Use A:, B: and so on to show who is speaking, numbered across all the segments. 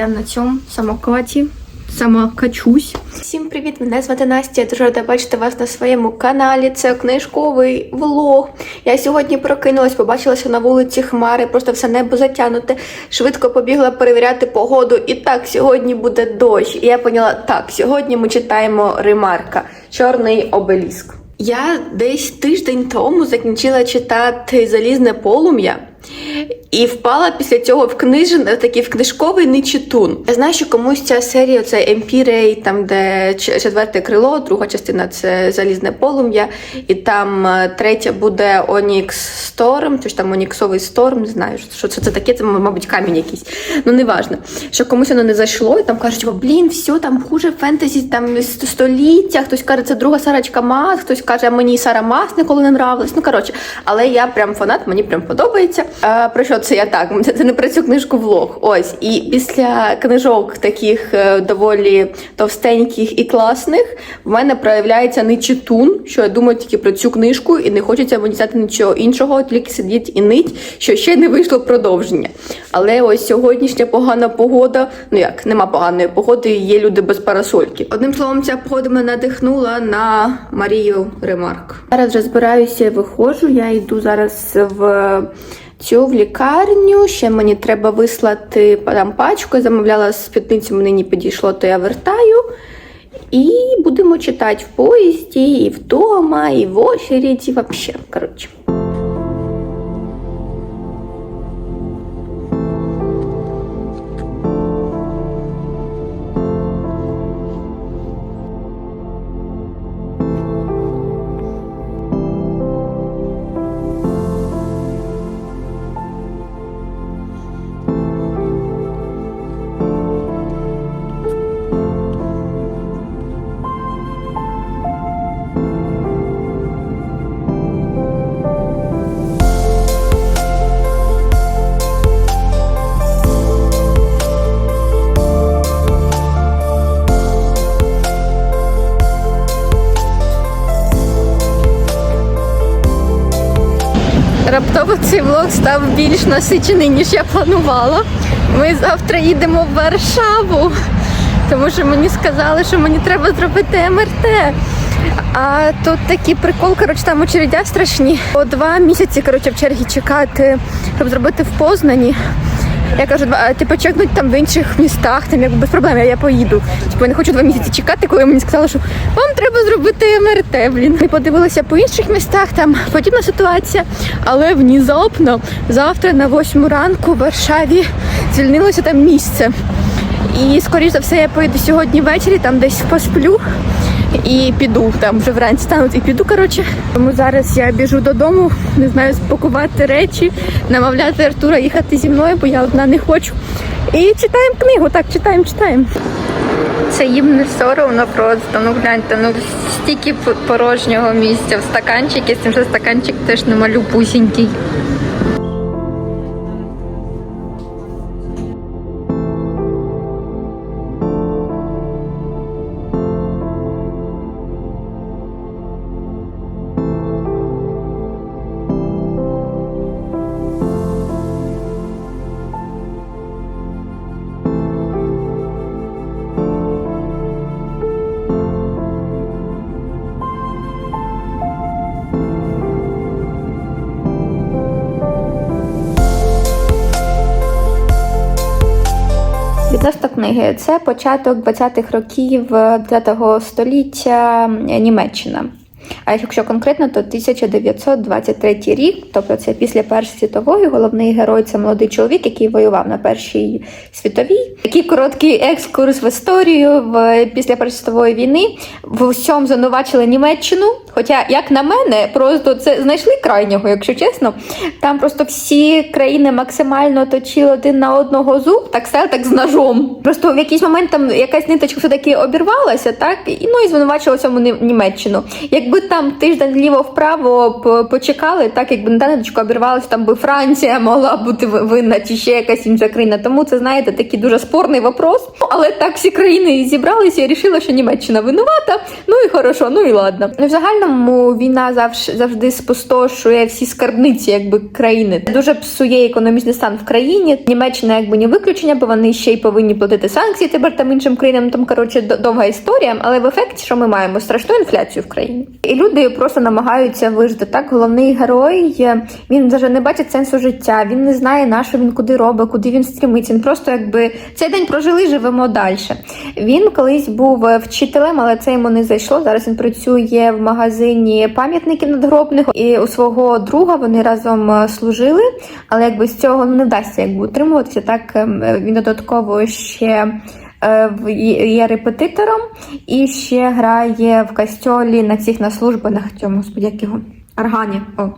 A: Я на цьому самокаті сама качусь. Всім привіт! Мене звати Настя. Я дуже рада бачити вас на своєму каналі. Це книжковий влог. Я сьогодні прокинулась, побачила, що на вулиці хмари, просто все небо затягнуте. Швидко побігла перевіряти погоду. І так, сьогодні буде дощ. І я поняла, так, сьогодні ми читаємо ремарка Чорний обеліск. Я десь тиждень тому закінчила читати Залізне полум'я. І впала після цього в книжен, такий в книжковий нечитун. Я знаю, що комусь ця серія це Емпірей, там де четверте крило, друга частина це Залізне полум'я, і там е, третя буде Онікс Сторм, тож там Оніксовий Сторм, не знаю, що це, це таке, це, мабуть, камінь якийсь. Ну, неважно. Що комусь воно не зайшло, і там кажуть, типу, блін, все, там хуже фентезі, там століття, хтось каже, це друга Сарочка Мас, хтось каже, «А мені Сара Мас ніколи не нравилась. Ну, коротше, але я прям фанат, мені прям подобається. А, про що це я так? Це, це не про цю книжку влог. Ось. І після книжок таких е, доволі товстеньких і класних в мене проявляється нечитун, що я думаю тільки про цю книжку, і не хочеться мені читати нічого іншого, тільки сидіть і нить, що ще не вийшло продовження. Але ось сьогоднішня погана погода, ну як, нема поганої погоди, є люди без парасольки. Одним словом, ця погода мене надихнула на Марію Ремарк. Зараз вже збираюся виходжу. Я йду зараз в цю в лікарню. Ще мені треба вислати там пачку. Я замовляла з п'ятницю мені не підійшло, то я вертаю. І будемо читати в поїзді, і вдома, і в очереді, і коротше. Цей влог став більш насичений, ніж я планувала. Ми завтра їдемо в Варшаву, тому що мені сказали, що мені треба зробити МРТ. А тут такий прикол, коротше, там очередя страшні. По два місяці коротше, в чергі чекати, щоб зробити в Познані. Я кажу, «Два- а, типу, чекнуть там в інших містах, там як без проблем, я, я поїду. Типу, я не хочу два місяці чекати, коли мені сказали, що вам треба зробити МРТ. Блін. Ми подивилися по інших містах, там подібна ситуація, але внезапно завтра на 8 ранку в Варшаві звільнилося там місце. І скоріш за все я поїду сьогодні ввечері, там десь посплю і піду. Там вже вранці стануть і піду. Коротше. Тому зараз я біжу додому, не знаю, спакувати речі, намовляти Артура їхати зі мною, бо я одна не хочу. І читаємо книгу. Так, читаємо, читаємо. Це їм не соромно просто. Ну гляньте, ну стільки порожнього місця в стаканчики, з тим, що стаканчик теж не малюпусінький. Книги, це початок 20-х років 20-го століття Німеччина. А якщо конкретно, то 1923 рік, тобто це після Першої світової, головний герой це молодий чоловік, який воював на Першій світовій. Такий короткий екскурс в історію в після Першої світової війни. В усьому звинувачили Німеччину. Хоча, як на мене, просто це знайшли крайнього, якщо чесно. Там просто всі країни максимально точили один на одного зуб, так все так з ножом. Просто в якийсь момент там якась ниточка все таки обірвалася, так і ну і звинувачила цьому Німеччину. Якби якби там тиждень вліво-вправо почекали, так якби на ниточку обірвалося, там би Франція могла бути винна чи ще якась інша країна. Тому це знаєте такий дуже спорний вопрос. Але так всі країни зібралися і рішили, що Німеччина винувата. Ну і хорошо, ну і ладно. Ну, в загальному війна завжди завжди спустошує всі скарбниці, якби країни. Дуже псує економічний стан в країні. Німеччина якби не виключення, бо вони ще й повинні платити санкції тепер там іншим країнам. Там коротше довга історія. Але в ефекті, що ми маємо страшну інфляцію в країні, люди просто намагаються вижити. Так, головний герой е, він вже не бачить сенсу життя. Він не знає на що він куди робить, куди він стрімиться. Він просто якби цей день прожили, живемо далі. Він колись був е, вчителем, але це йому не зайшло. Зараз він працює в магазині пам'ятників надгробних, і у свого друга вони разом е, служили. Але якби з цього не вдасться якби утримуватися. Так ем, він додатково ще. Е, є репетитором і ще грає в кастьолі на всіх на службах на цьому, його органі. О.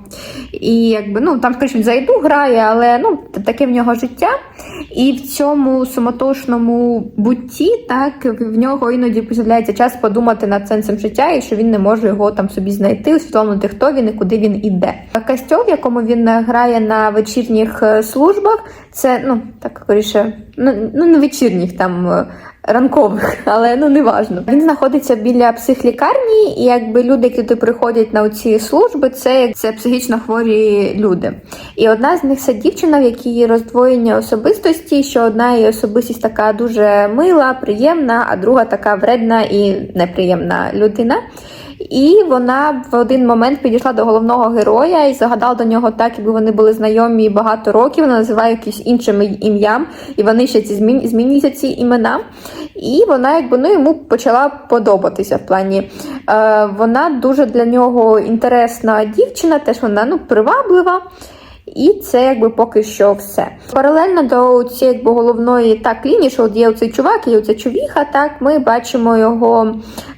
A: І якби ну там скоріше він за йду грає, але ну таке в нього життя. І в цьому суматошному бутті, так в нього іноді з'являється час подумати над сенсом життя, і що він не може його там собі знайти, усвідомити, хто він і куди він іде. Костьол, в якому він е, грає на вечірніх е, службах, це ну так скоріше, ну, ну не вечірніх там. Ранкових, але ну не важно. Він знаходиться біля психлікарні, і якби люди, які туди приходять на ці служби, це, це психічно хворі люди. І одна з них це дівчина, в якій роздвоєння особистості, що одна її особистість така дуже мила, приємна, а друга така вредна і неприємна людина. І вона в один момент підійшла до головного героя і загадала до нього так, якби вони були знайомі багато років. Вона називає якісь іншим ім'ям, і вони ще ці змін... змінюються ці імена. І вона, якби ну йому почала подобатися в плані. Е, вона дуже для нього інтересна дівчина, теж вона ну приваблива. І це якби поки що все. Паралельно до цієї якби головної так лінії, що от є оцей чувак, є оця чувіха, так ми бачимо його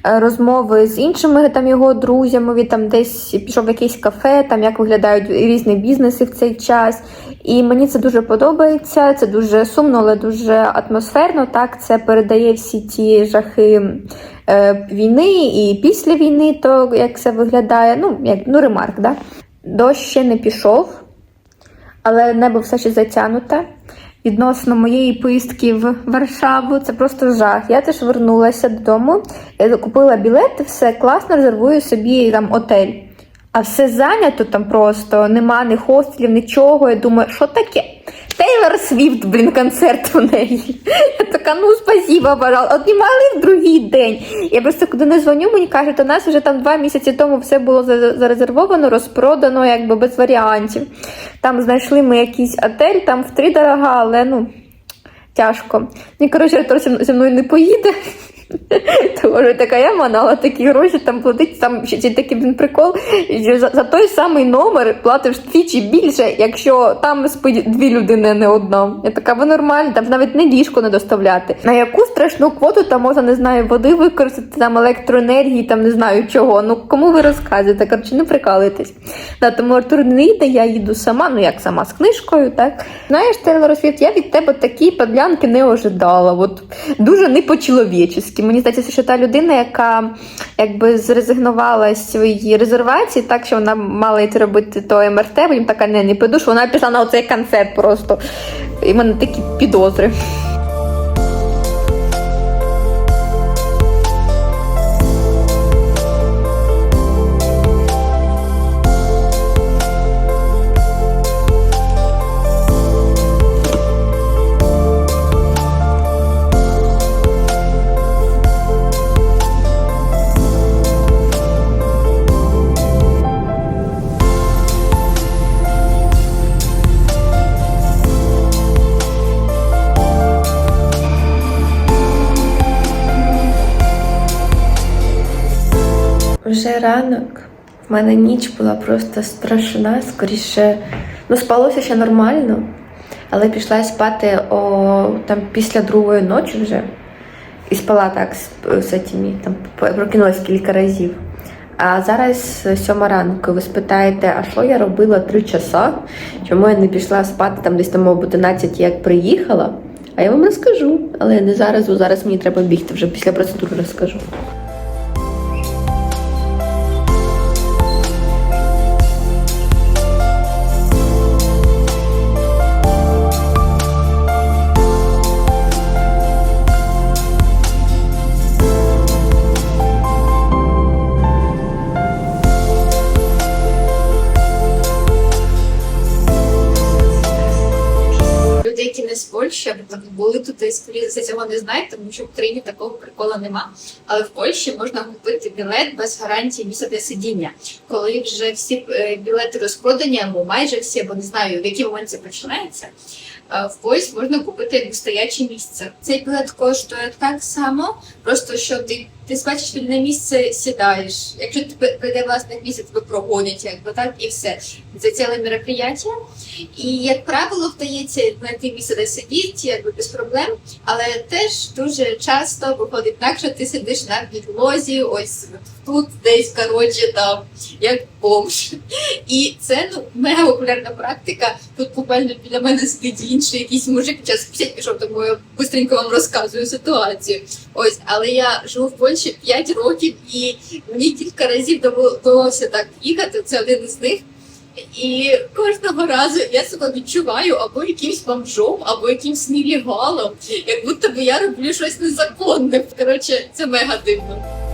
A: е, розмови з іншими там його друзями. Він там десь пішов в якесь кафе, там як виглядають різні бізнеси в цей час. І мені це дуже подобається. Це дуже сумно, але дуже атмосферно. Так, це передає всі ті жахи е, війни і після війни, то як це виглядає. Ну, як ну ремарк, да? Дощ ще не пішов але небо все ще затягнуте. Відносно моєї поїздки в Варшаву, це просто жах. Я теж вернулася додому, я купила білети, все класно, резервую собі там отель. А все зайнято там просто, нема ні хостелів, нічого. Я думаю, що таке? Тейлор Свіфт, блін, концерт у неї. Я така, ну спасіба, пожалуйста. От мали в другий день. Я просто куди не дзвоню, мені кажуть, у нас вже там два місяці тому все було зарезервовано, розпродано, якби без варіантів. Там знайшли ми якийсь отель, там втрі дорога, але ну тяжко. Ну, коротше, Артур зі мною не поїде. Тому така я манала такі гроші там платить. Там ще такий він прикол. За, за той самий номер платиш двічі більше, якщо там спить дві людини, а не одна. Я така, ви нормальні, там навіть не ліжко не доставляти. На яку страшну квоту там можна, не знаю, води використати, там електроенергії, там не знаю чого. Ну кому ви розказуєте? Коротше, не прикалуйтесь. Да, тому Артур не їде, я їду сама, ну як сама з книжкою, так. Знаєш, Тейлор Свіфт, я від тебе такі подлянки не ожидала. От дуже не по-чоловічески. Мені здається, що та людина, яка якби зрезигнувала свої резервації, так що вона мала йти робити то МРТ, бо їм така не, не піду, вона пішла на оцей концерт просто. І в мене такі підозри. Ранок. В мене ніч була просто страшна, скоріше, ну спалося ще нормально, але пішла спати о, там, після другої ночі вже. І спала так з, цими, там прокинулась кілька разів. А зараз сьома ранку. Ви спитаєте, а що я робила три часа? Чому я не пішла спати там десь там об 11, як приїхала? А я вам розкажу, але не зараз, бо зараз мені треба бігти, вже після процедури розкажу.
B: Там були тут і скоріше цього не знають, тому що в Україні такого прикола нема. Але в Польщі можна купити білет без гарантії місця для сидіння. Коли вже всі е, білети розпродані, або майже всі, або не знаю, в який момент це починається. е, В поїзд можна купити стояче місце. Цей білет коштує так само, просто що ти, ти бачиш вільне місце, сідаєш. Якщо тебе прийде власне місце, тебе прогонять, якби так, і все. Це ціле мероприятие. І як правило, вдається знайти місце, де сидіти, якби без проблем. Але теж дуже часто виходить так, що ти сидиш на підлозі, ось тут десь коротше там як бомж. І це ну мега популярна практика. Тут буквально біля мене сидить інший якийсь мужик, час 50 пішов, тому я быстренько вам розказую ситуацію. Ось, але я живу в Польщі 5 років, і мені кілька разів довелося так їхати. Це один із них. І кожного разу я себе відчуваю або якимсь бомжом, або якимсь нелегалом, як будто би я роблю щось незаконне. Коротше, це мега дивно.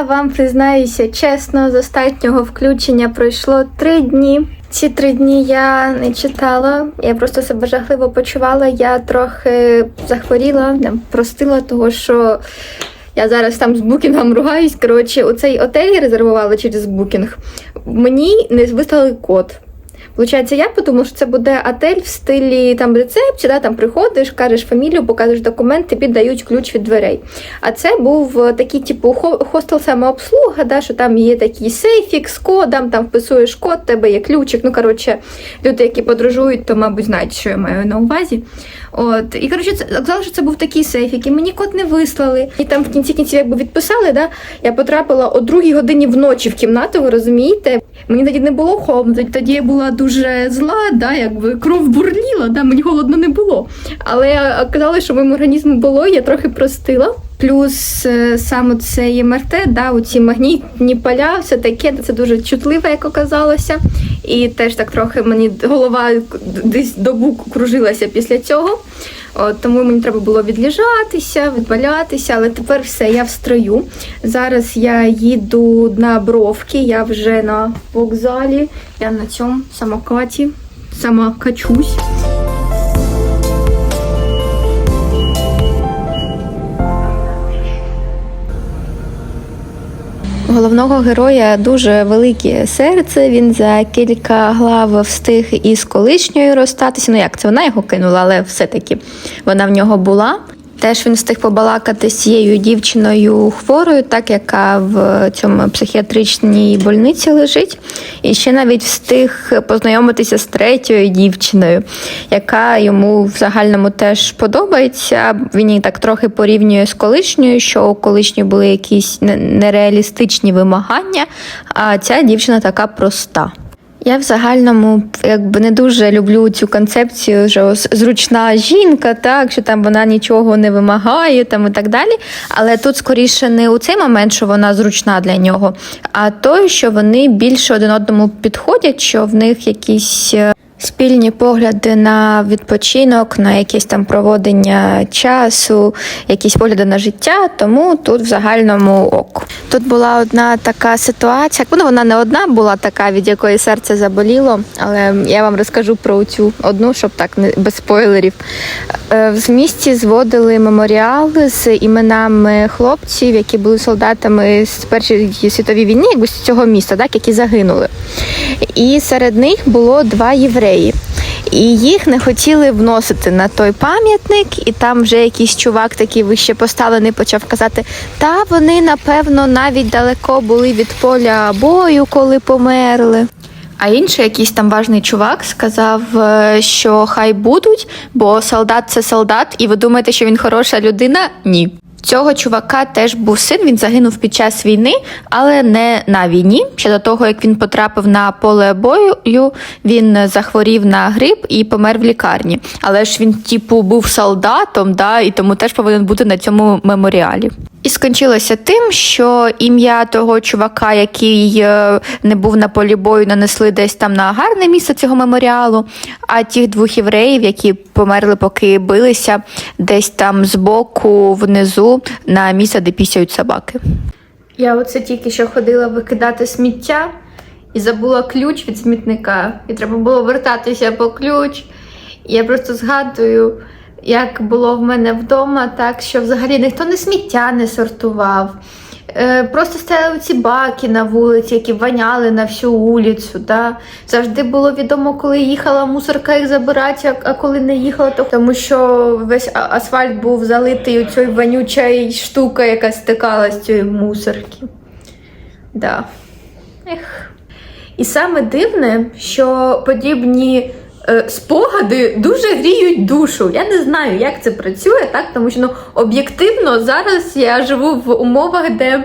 A: Я вам признаюся чесно, з останнього включення пройшло три дні. Ці три дні я не читала, я просто себе жахливо почувала. Я трохи захворіла, простила того, що я зараз там з букінгом ругаюсь. Коротше, у цей отель резервувала через букінг. Мені не вислали код. Получається, я подумала, що це буде отель в стилі там рецепції, да, там приходиш, кажеш фамілію, показуєш документ, тобі дають ключ від дверей. А це був е, такий, типу, хостел самообслуга, да, що там є такий сейфік з кодом, там вписуєш код, тебе є ключик. Ну, коротше, люди, які подорожують, то, мабуть, знають, що я маю на увазі. От. І коротше, казали, що це був такий сейфік, і мені код не вислали. І там в кінці кінців якби відписали, да, я потрапила о другій годині вночі в кімнату, ви розумієте? Мені тоді не було холодно, тоді я була дуже зла, да, якби кров бурліла, да, мені голодно не було. Але казали, що моєму організму було, я трохи простила. Плюс е, саме це МРТ, да, оці магнітні поля, все таке, це дуже чутливо, як оказалося. І теж так трохи мені голова десь добу кружилася після цього. От, тому мені треба було відліжатися, відвалятися, але тепер все, я в строю. Зараз я їду на бровки, я вже на вокзалі, я на цьому самокаті, сама качусь. Головного героя дуже велике серце. Він за кілька глав встиг із колишньою розстатися. Ну як це вона його кинула, але все-таки вона в нього була. Теж він встиг побалакати з цією дівчиною хворою, так яка в цьому психіатричній больниці лежить. І ще навіть встиг познайомитися з третьою дівчиною, яка йому в загальному теж подобається. Він її так трохи порівнює з колишньою, що у колишньої були якісь нереалістичні вимагання, а ця дівчина така проста. Я в загальному якби не дуже люблю цю концепцію, що зручна жінка, так що там вона нічого не вимагає, там і так далі. Але тут скоріше не у цей момент, що вона зручна для нього, а той, що вони більше один одному підходять, що в них якісь. Спільні погляди на відпочинок, на якесь там проводення часу, якісь погляди на життя, тому тут в загальному ок. Тут була одна така ситуація, ну вона не одна була така, від якої серце заболіло, але я вам розкажу про цю одну, щоб так не без спойлерів. Е, В місті зводили меморіал з іменами хлопців, які були солдатами з Першої світової війни, якби з цього міста, так, які загинули. І серед них було два євреї. І їх не хотіли вносити на той пам'ятник, і там вже якийсь чувак такий вище поставлений почав казати: та вони, напевно, навіть далеко були від поля бою, коли померли. А інший якийсь там важний чувак сказав, е, що хай будуть, бо солдат це солдат, і ви думаєте, що він хороша людина? Ні. Цього чувака теж був син. Він загинув під час війни, але не на війні. Ще до того, як він потрапив на поле бою, він захворів на грип і помер в лікарні. Але ж він, типу, був солдатом, да, і тому теж повинен бути на цьому меморіалі. І скончилося тим, що ім'я того чувака, який е, не був на полі бою, нанесли десь там на гарне місце цього меморіалу. А тих двох євреїв, які померли, поки билися, десь там збоку внизу на місце, де пісяють собаки. Я оце тільки що ходила викидати сміття і забула ключ від смітника. І треба було вертатися по ключ. І я просто згадую, як було в мене вдома, так що взагалі ніхто не сміття не сортував. Е, Просто стояли ці баки на вулиці, які воняли на всю вулицю. Да? Завжди було відомо, коли їхала мусорка їх забирати, а- коли не їхала, то тому що весь асфальт був залитий цією вонючою штукою, яка стикала з цієї мусорки. Да. Ех. І саме дивне, що подібні спогади дуже гріють душу. Я не знаю, як це працює, так? тому що ну, об'єктивно зараз я живу в умовах, де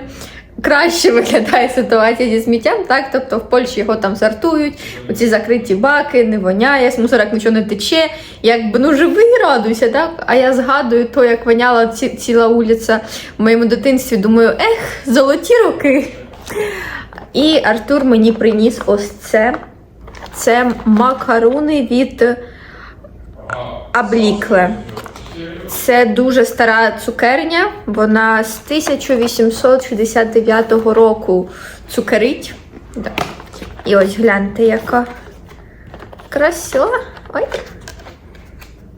A: краще виглядає ситуація зі сміттям, так? Тобто в Польщі його там сортують, оці закриті баки, не воняє, з мусорок нічого не тече. Якби ну живи і радуйся, так? А я згадую то, як воняла ці, ціла вулиця в моєму дитинстві. Думаю, ех, золоті роки. І Артур мені приніс ось це. Це макаруни від Аблікле. Це дуже стара цукерня. Вона з 1869 року цукерить. І ось гляньте, яка красива. Ой.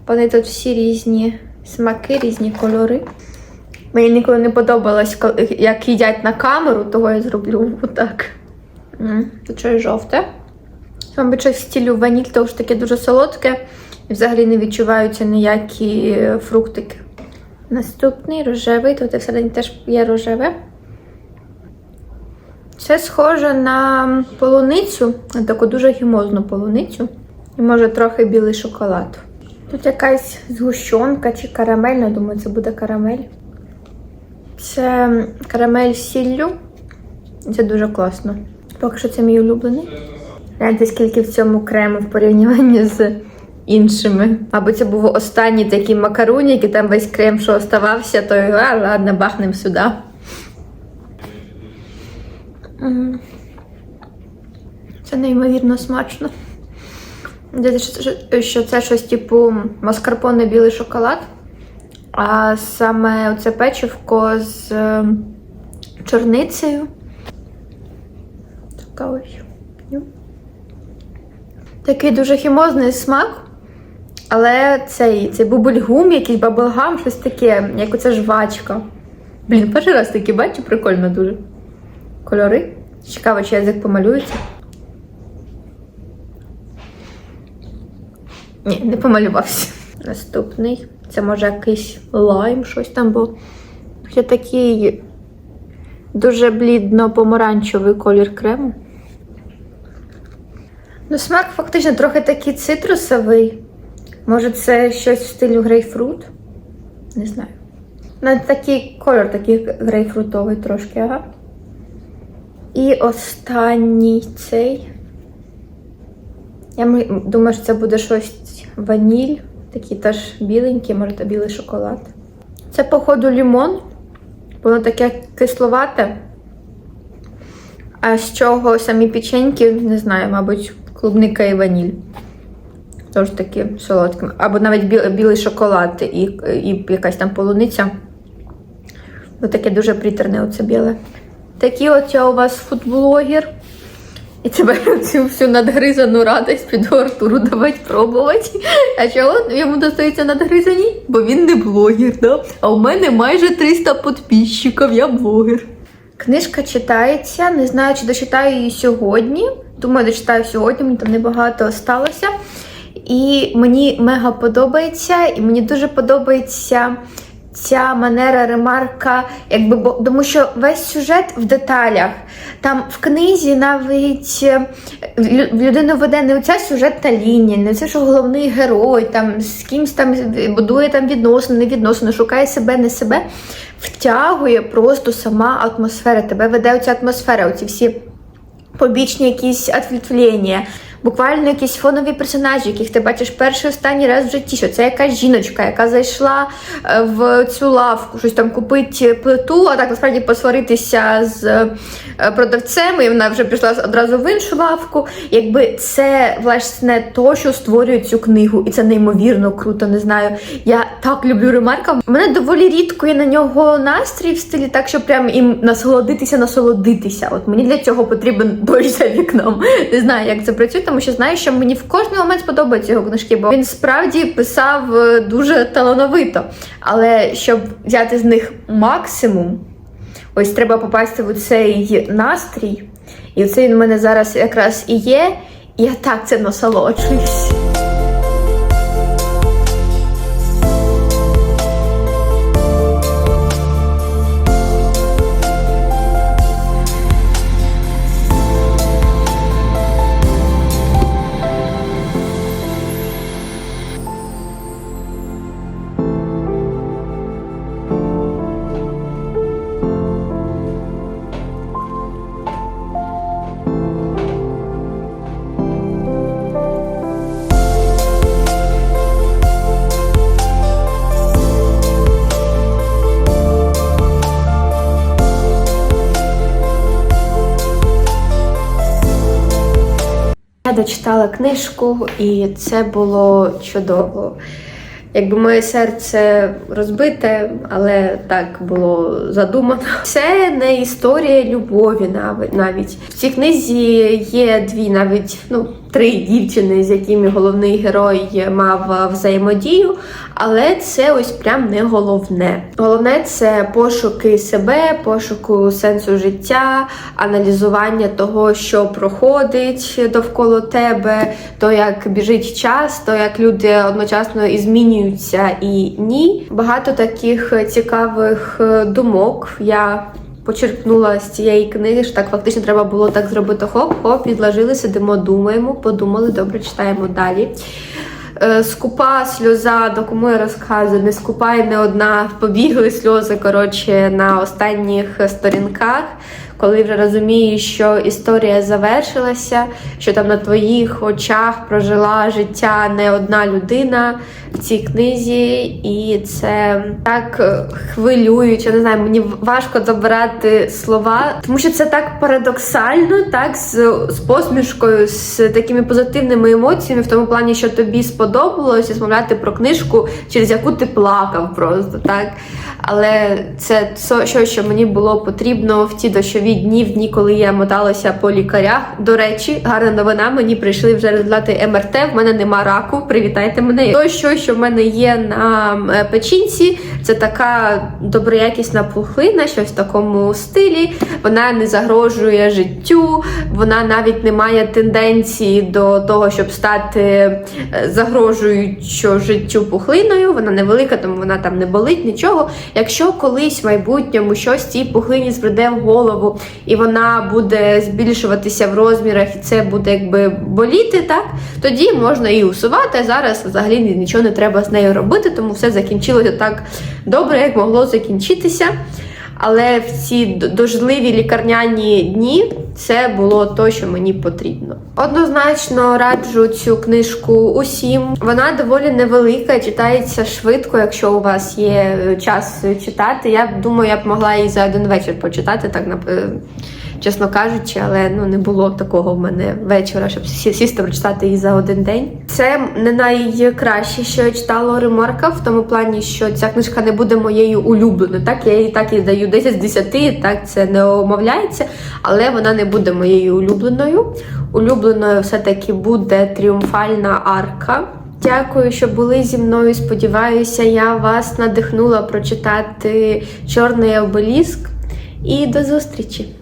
A: Вони тут всі різні смаки, різні кольори. Мені ніколи не подобалось, як їдять на камеру, того я зроблю отак. Тут щось жовте. Мабуть, щось в стилю ваніль, тому що таке дуже солодке. І взагалі не відчуваються ніякі фруктики. Наступний рожевий, тут всередині теж є рожеве. Це схоже на полуницю, на таку дуже гімозну полуницю. І може трохи білий шоколад. Тут якась згущенка чи карамель, я думаю, це буде карамель. Це карамель з сіллю. Це дуже класно. Поки що це мій улюблений. Гляньте, скільки в цьому крему в порівнянні з іншими. Або це був останній такий макарон, який там весь крем, що оставався, то а, ладно, бахнем сюди. Це неймовірно смачно. Здається, що- це щось типу маскарпоне білий шоколад. А саме оце печивко з е, чорницею. Така ось. Такий дуже хімозний смак. Але цей, цей бубульгум, якийсь баблгам, щось таке, як оця жвачка. Блін, перший раз такі бачу, прикольно дуже. Кольори. Цікаво, чи язик помалюється. Ні, не помалювався. Наступний. Це може якийсь лайм, щось там, бо ще такий дуже блідно-помаранчевий колір крему. Ну, смак фактично трохи такий цитрусовий. Може, це щось в стилю грейпфрут? Не знаю. Ну, такий колір такий грейпфрутовий трошки, ага. І останній цей. Я думаю, що це буде щось ваніль, такий теж біленький, може, це білий шоколад. Це, походу, лімон. Воно таке кисловате. А з чого самі печеньки, не знаю, мабуть, клубника і ваніль. Тож такі солодкі. Або навіть біл- білий шоколад і, і якась там полуниця. Ось таке дуже притерне оце біле. Такий от я у вас фудблогер. І тебе цю всю надгризану радость піду Артуру давати пробувати. А чого йому достається надгризані? Бо він не блогер, да? А у мене майже 300 підписчиків, я блогер. Книжка читається, не знаю, чи дочитаю її сьогодні. Думаю, дочитаю сьогодні, мені там небагато сталося. І мені мега подобається, і мені дуже подобається ця манера ремарка, якби бо тому, що весь сюжет в деталях. Там в книзі навіть е, людину веде не оця сюжетна лінія, не це, що головний герой там з кимсь там будує там відносини, не відносини, шукає себе, не себе. Втягує просто сама атмосфера. Тебе веде оця атмосфера, оці всі побічні якісь відвлечення, буквально якісь фонові персонажі, яких ти бачиш перший останній раз в житті. Що це якась жіночка, яка зайшла е, в цю лавку, щось там купить плиту, а так насправді посваритися з е, продавцем, і вона вже пішла одразу в іншу лавку. Якби це власне то, що створює цю книгу, і це неймовірно круто. Не знаю. Я так люблю ремарка. У мене доволі рідко є на нього настрій в стилі, так що прям їм насолодитися, насолодитися. От мені для цього потрібен дощ за вікном. Не знаю, як це працює, тому що знаю, що мені в кожний момент сподобаються його книжки, бо він справді писав е, дуже талановито. Але щоб взяти з них максимум, ось треба попасти в цей настрій. І це він у мене зараз якраз і є. І я так це насолоджуюсь. Я дочитала книжку, і це було чудово. Якби моє серце розбите, але так було задумано. Це не історія любові навіть. В цій книзі є дві, навіть ну, три дівчини, з якими головний герой мав взаємодію, але це ось прям не головне. Головне це пошуки себе, пошуку сенсу життя, аналізування того, що проходить довкола тебе, то як біжить час, то як люди одночасно і змінюються і ні. Багато таких цікавих е, думок я. Почерпнула з цієї книги, що так фактично треба було так зробити хоп-хоп, підложили, сидимо, думаємо, подумали, добре, читаємо далі. Е, Скупа сльоза, до кому я розказую, не скупа і не одна. Побігли сльози коротше, на останніх сторінках, коли вже розумієш, що історія завершилася, що там на твоїх очах прожила життя не одна людина в цій книзі, і це так е, хвилююче. Не знаю, мені важко добирати слова, тому що це так парадоксально, так з, з посмішкою, з такими позитивними емоціями, в тому плані, що тобі сподобалося розмовляти про книжку, через яку ти плакав просто так. Але це щось, що мені було потрібно в ті дощові дні, в дні, коли я моталася по лікарях. До речі, гарна новина. Мені прийшли вже результати МРТ. В мене нема раку. Привітайте мене. То, що, що в мене є на е, печінці, це така доброякісна пухлина, щось в такому стилі. Вона не загрожує життю, вона навіть не має тенденції до того, щоб стати е, загрожуючо життю пухлиною. Вона невелика, тому вона там не болить нічого. Якщо колись в майбутньому щось цій пухлині збреде в голову, і вона буде збільшуватися в розмірах, і це буде якби боліти, так тоді можна її усувати. Зараз взагалі нічого не треба з нею робити, тому все закінчилося так добре, як могло закінчитися. Але в ці дожливі лікарняні дні це було то, що мені потрібно. Однозначно раджу цю книжку усім. Вона доволі невелика, читається швидко, якщо у вас є е, час читати. Я думаю, я б могла її за один вечір почитати, так е, чесно кажучи, але ну не було такого в мене вечора, щоб сісти прочитати її за один день. Це не найкраще, що я читала Ремарка, в тому плані, що ця книжка не буде моєю улюбленою. Так, я їй так і даю 10 з 10, так це не омовляється, але вона не буде моєю улюбленою. Улюбленою все-таки буде тріумфальна арка. Дякую, що були зі мною. Сподіваюся, я вас надихнула прочитати Чорний обеліск. І до зустрічі!